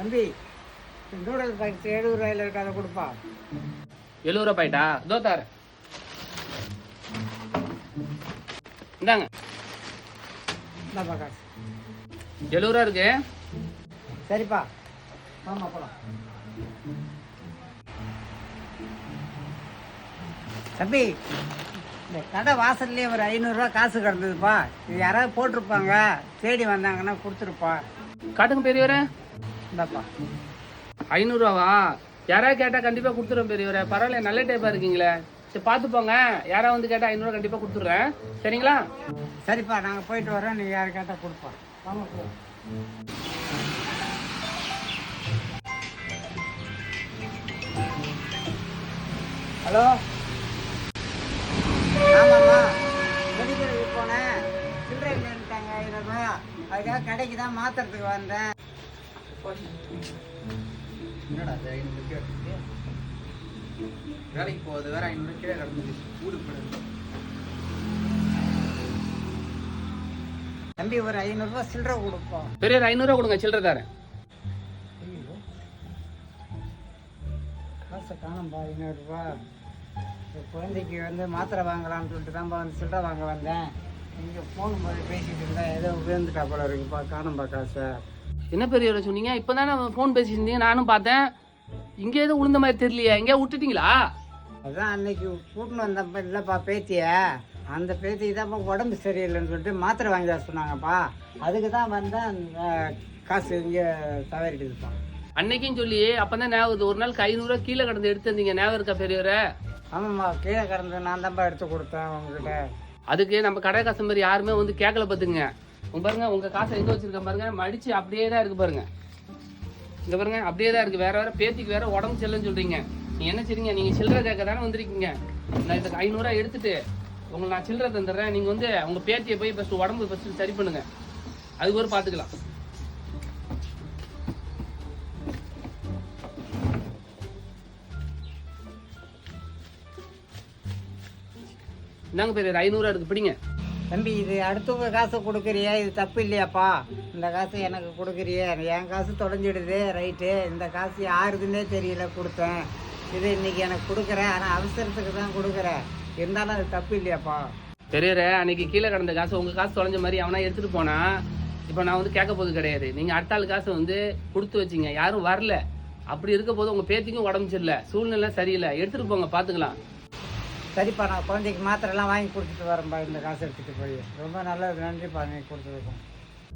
தம்பி noodle packet எழுபது ரூபாயில இருக்கு அதை கொடுப்பா. எழுபது ரூபா பாயிட்டா இதோ தார. இந்தாங்க. இந்தாப்பா காசு. எழுபது ரூபா இருக்கு. சரிப்பா. வாமா போலாம். தம்பி இந்த கடை வாசல்லையே ஒரு ஐநூறுரூவா காசு கிடந்ததுப்பா. இது யாராவது போட்டிருப்பாங்க. தேடி வந்தாங்கன்னா கொடுத்துருப்பா. காட்டுங்க பெரியவரே. இந்தாப்பா. ஐநூறுரூவாவா? யாராவது கேட்டால் கண்டிப்பாக கொடுத்துருவேன் பெரியவரே. பரவாயில்ல நல்ல டைப்பாக இருக்கீங்களே. சரி பார்த்து போங்க. யாராவது வந்து கேட்டால் ஐநூறுரூவா கண்டிப்பாக கொடுத்துட்றேன். சரிங்களா? சரிப்பா நாங்கள் போயிட்டு வரோம் நீ யார் கேட்டால் கொடுப்போம். வாங்க ஹலோ? ஆமாம்மா. மெடிக்கலுக்கு போனேன். சில்லறை இல்லைன்ட்டாங்க ஐநூறு அதுக்காக கடைக்கு தான் மாத்துறதுக்கு வந்தேன். என்னடா அது ஐநூறு கீழே? வேலைக்கு போகுது வேற ஐநூறு கீழே கிடக்குது ஊருக்கு போயிடுது தம்பி ஒரு ஐநூறுரூவா சில்லறை கொடுப்போம் பெரியவர் ஐநூறுரூவா கொடுங்க சில்லறை தரேன். காசை காணும்பா ஐநூறுரூவா குழந்தைக்கு வந்து மாத்திரை வாங்கலாம்னு சொல்லிட்டு தான்ப்பா வந்து சில்லறை வாங்க வந்தேன். இங்கே ஃபோன் போய் பேசிட்டு இருந்தேன் ஏதோ விழுந்துட்டா போல இருக்குப்பா காணும்பா காசை. என்ன பெரியவரை சொன்னீங்க? இப்போ தானே ஃபோன் பேசிட்டு இருந்தீங்க நானும் பார்த்தேன். இங்கே எதுவும் உளுந்த மாதிரி தெரியலையே. எங்கேயா விட்டுட்டீங்களா? அதான் அன்னைக்கு கூட்டின்னு வந்தப்ப இல்லைப்பா பேத்திய. அந்த பேத்திக்கு தான்ப்பா உடம்பு சரியில்லைன்னு சொல்லிட்டு மாத்திரை வாங்கி தர சொன்னாங்கப்பா. அதுக்கு தான் வந்தேன். அந்த காசு இங்கே தவறிடுதுப்பா. அன்னைக்கும் சொல்லி அப்பதான் ஞாபகம் வருது. ஒரு நாள் ஐநூறுரூவா கீழே கடந்து எடுத்து வந்தீங்க ஞாபகம் இருக்கா பெரியவரை? ஆமாம்மா கீழே கிடந்து நான் தான்ப்பா எடுத்து கொடுத்தேன் உங்ககிட்ட. அதுக்கு நம்ம கடை கஸ்டமர் யாருமே வந்து கேட்கல பார்த்துங்க பாருங்க உங்க காசை எங்க வச்சிருக்கேன் பாருங்க. மடிச்சு அப்படியே தான் இருக்கு பாருங்க. இங்க பாருங்க அப்படியே தான் இருக்கு. வேற வேற பேத்திக்கு வேற உடம்பு செல்லுன்னு சொல்றீங்க. நீங்கள் என்ன செய்றீங்க? நீங்க சில்லறை கேட்க தானே வந்திருக்கீங்க. நான் இதுக்கு ஐநூறுரூவா எடுத்துட்டு உங்களுக்கு நான் சில்லறை தந்துடுறேன். நீங்க வந்து உங்க பேத்தியை போய் ஃபஸ்ட்டு உடம்பு ஃபஸ்ட்டு சரி பண்ணுங்க. அதுக்கு ஒரு பார்த்துக்கலாம் என்னங்க பேர்? ஐநூறுரூவா இருக்கு பிடிங்க. தம்பி இது அடுத்தவங்க காசை கொடுக்குறியா? இது தப்பு இல்லையாப்பா? இந்த காசு எனக்கு கொடுக்குறியே? என் காசு தொலைஞ்சிடுது ரைட்டு. இந்த காசு யாருதுன்னே தெரியல கொடுத்தேன். இது இன்னைக்கு எனக்கு கொடுக்குறேன். ஆனால் அவசரத்துக்கு தான் கொடுக்குறேன். இருந்தாலும் அது தப்பு இல்லையாப்பா? பெரியவரே அன்னைக்கு கீழே கிடந்த காசு உங்கள் காசு தொலைஞ்ச மாதிரி அவனா எடுத்துகிட்டு போனா இப்போ நான் வந்து கேட்க போது கிடையாது. நீங்கள் அடுத்த ஆள் காசை வந்து கொடுத்து வச்சிங்க. யாரும் வரல. அப்படி இருக்க போது உங்கள் பேத்திக்கும் உடம்பு சரியில்லை. சூழ்நிலை சரியில்லை. எடுத்துகிட்டு போங்க பார்த்துக்கலாம் சரிப்பா நான் குழந்தைக்கு மாத்திரைலாம் வாங்கி கொடுத்துட்டு வரேன்ப்பா இந்த காசு எடுத்துகிட்டு போய். ரொம்ப நல்லது நன்றிப்பா நீ கொடுத்துருக்கோம்